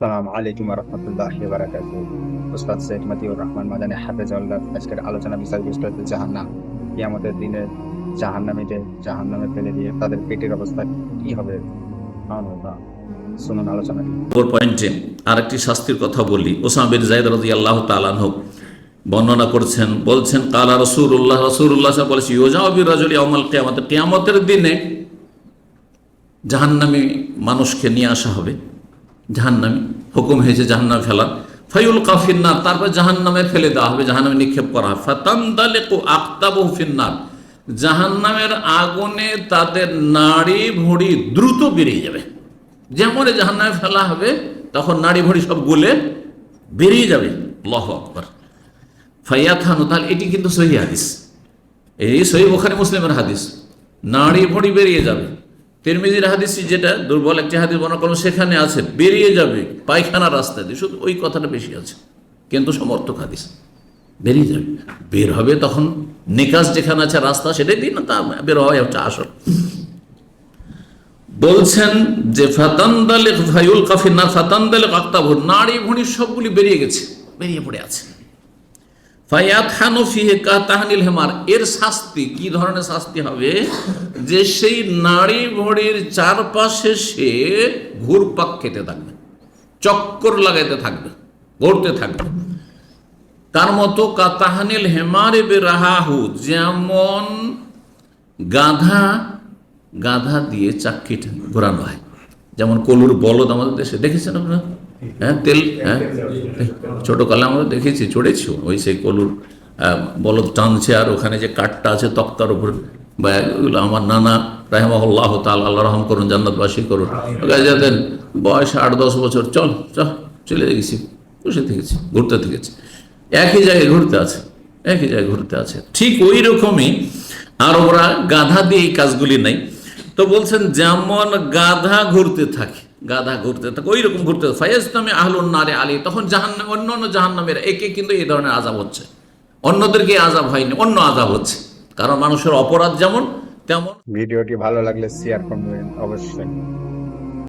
সালাম আলাইকুম রহমতুল্লাহ বারাকাত রহমান মাদানী হাফেজাউল্লাহ আজকের আলোচনা কিয়ামতের দিনে ফেলে দিয়ে তাদের পেটের অবস্থা কি হবে? শুনুন আলোচনাটি নম্বর পয়েন্টে আরেকটি শাস্তির কথা বলি। ওসামা বিন জায়দ রাজি আল্লাহ তালান হোক বর্ণনা করছেন, বলছেন, কালা রসুল্লাহ রসুল্লাহ বলেছে ইউজাবির রাজলি অমল কেয়ামত কেয়ামতের দিনে জাহান্নামী মানুষকে নিয়ে আসা হবে। জাহান্নামী। হুকুম হয়েছে জাহান্নামে ফেলার। ফাইউল কাফিন্নার তারপর জাহান্নামে ফেলে দেওয়া হবে, জাহান্নামে নিক্ষেপ করা হবে। ফাতান্দালেকু আক্তাবু ফিন্নার। জাহান্নামের আগুনে তাদের নাড়ি ভুঁড়ি দ্রুত বেরিয়ে যাবে। যেমন জাহান্নামে ফেলা হবে, তখন নাড়ি ভুঁড়ি সব গলে বেরিয়ে যাবে। লহ আকবর। ফাইয়া খানু তাহলে এটি কিন্তু সহি হাদিস। এই সহি ওখানে মুসলিমের হাদিস। নাড়ি ভুঁড়ি বেরিয়ে যাবে। তিরমিজির হাদিস যেটা, দুর্বল একটি হাদিস বর্ণনা করল সেখানে আছে, বেরিয়ে যাবে পায়খানা রাস্তা দিয়ে, শুধু ওই কথাটা বেশি আছে। কিন্তু সমর্থক হাদিস, বেরিয়ে যাবে। বের হবে তখন, নিকাশ যেখানে আছে, রাস্তা সেটাই দিন, তা বের হয় হচ্ছে আসল। বলছেন যে ফাতান্দালে ভাইউল কাফিনার ফাতান্দালে কাক্তাভুর নাড়ি ভুঁড়ি সবগুলি বেরিয়ে গেছে, বেরিয়ে পড়ে আছে। ফায়াত হানফিহে কাতাহানিল হেমার। এর শাস্তি, কি ধরনের শাস্তি হবে? যে সেই নাড়ি ভড়ির চারপাশে সে ঘুরপাক খেতে থাকবে, চক্কর লাগাইতে থাকবে ঘুরতে থাকবে। তার মতো কাতাহানিল হেমারে বেরাহাহু যেমন গাধা গাধা দিয়ে চাক্কিটা ঘোরানো হয়। যেমন কলুর বলদ আমাদের দেশে, দেখেছেন আপনারা? হ্যাঁ তেল হ্যাঁ। ছোটোকালে আমরা দেখেছি, চড়েছি। ওই সেই কলুর বলদ টানছে আর ওখানে যে কাঠটা আছে তক্তার উপর, বা এগুলো আমার নানা রাহেমাল্লাহ তাল আল্লাহ রহম করুন, জান্নাতবাসী করুন। যেতেন বয়স আট, দশ বছর, চল চল চলে গেছি। বসে থেকেছি, ঘুরতে থেকেছি। একই জায়গায় ঘুরতে আছে, একই জায়গায় ঘুরতে আছে। ঠিক ওই রকমই আর ওরা গাধা দিয়ে এই কাজগুলি নাই। তো বলছেন, যেমন গাধা ঘুরতে থাকে গাধা ঘুরতে থাকে ওই রকম ঘুরতে থাকে। ফায়াজ নামে আহলুন নারে আলী, তখন জাহান্নাম, অন্য অন্য জাহান্নামের একে কিন্তু এই ধরনের আজাব হচ্ছে। অন্যদেরকে আজাব হয়নি, অন্য আজাব হচ্ছে। কারণ মানুষের অপরাধ যেমন, তেমন ভিডিওটি ভালো লাগলে শেয়ার করবেন, অবশ্যই।